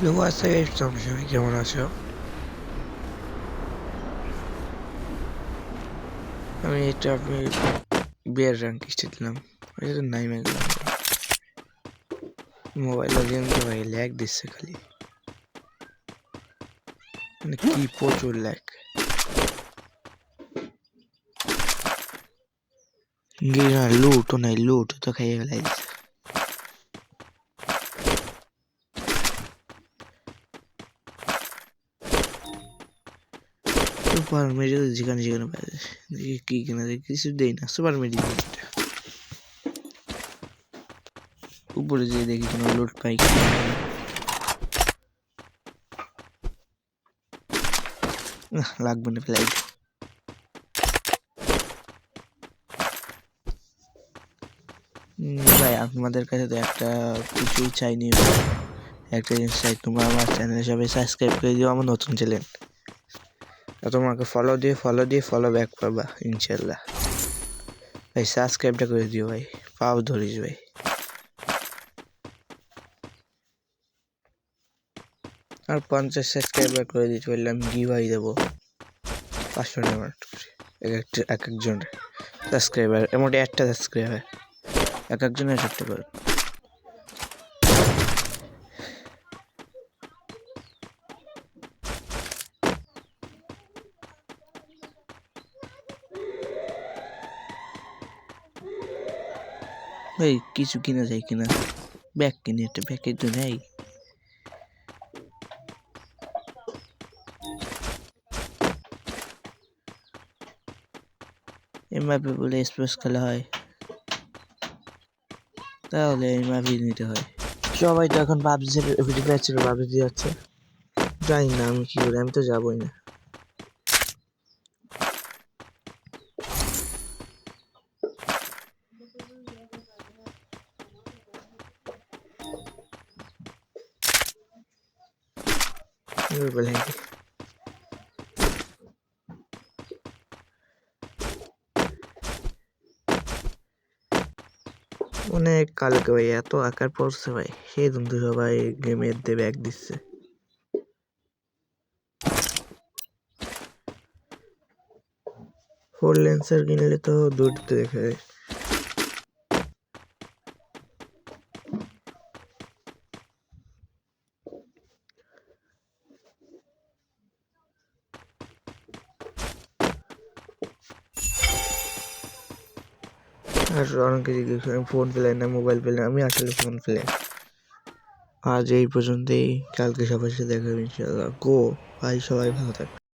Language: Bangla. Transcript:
হ্যালো আসসালাম সবাই কেমন আছো? আমি এটা আমি বিয়ার র্যাঙ্ক স্টেট দিলাম। এটা তো নাই মেঘলাম মোবাইলে গেম তো ভাই ল্যাগ দিচ্ছে খালি। মানে কি প্রচুর ল্যাগ গিয়ে লুটও নাই লুট তো খাইয়ে ফেলাই দিচ্ছে সুপার মেডিকেল যেখানে যেখানে পাওয়া যায়। দেখি কি কিনা দেখি কিছু দেই না। সুপার মেডিকেল উপরে যেয়ে দেখি কোনো লোড পাই লাগবে না ফ্লাইট ভাই, আপনাদের কাছে তো একটা কিছুই চাইনি। একটা জিনিস চাই, তোমরা আমার চ্যানেলে সবাই সাবস্ক্রাইব করে দিও, আমার নতুন চ্যানেল তোমাকে ফলো দিয়ে ফলো দিয়ে ফলো ব্যাক পাবা ইনশাল্লাহ ভাই সাবস্ক্রাইবটা করে দিও ভাই, পাও ধরিস ভাই। আর পঞ্চাশ সাবস্ক্রাইবার করে দিতে পারলে আমি গিভাই দেবো। পাঁচশো টাকা এক একটা, এক একজন সাবস্ক্রাইবার এমন একটা সাবস্ক্রাইবার এক একজনের এক একটা করে। ভাই কিছু কিনা যায় কিনা। ব্যাগ কিনে একটা ব্যাগের তো নেই এমআপি বলে স্পোর্টস খেলা হয়। তাহলে এমআপি নিতে হয়। সবাই তো এখন পাবজি ফ্রি ফায়ার ছিল পাবজি যাচ্ছে। জানি না আমি কি করি, আমি তো যাবোই না। এবার বলে নাকি অনেক কালকে ভাই এত আকার পড়ছে ভাই সেই কিন্তু সবাই গেমের দিয়ে ব্যাগ দিচ্ছে ফোর লেন্সের কিনলে তো দুটো দেখে অনেকে জিজ্ঞেস করেন ফোন পেলেন না মোবাইল পেলেন আমি আসলে ফোন পেলে। আজ এই পর্যন্তই, কালকে সবার সাথে দেখা হবে ইনশাল্লাহ গো ভাই সবাই ভালো থাকবে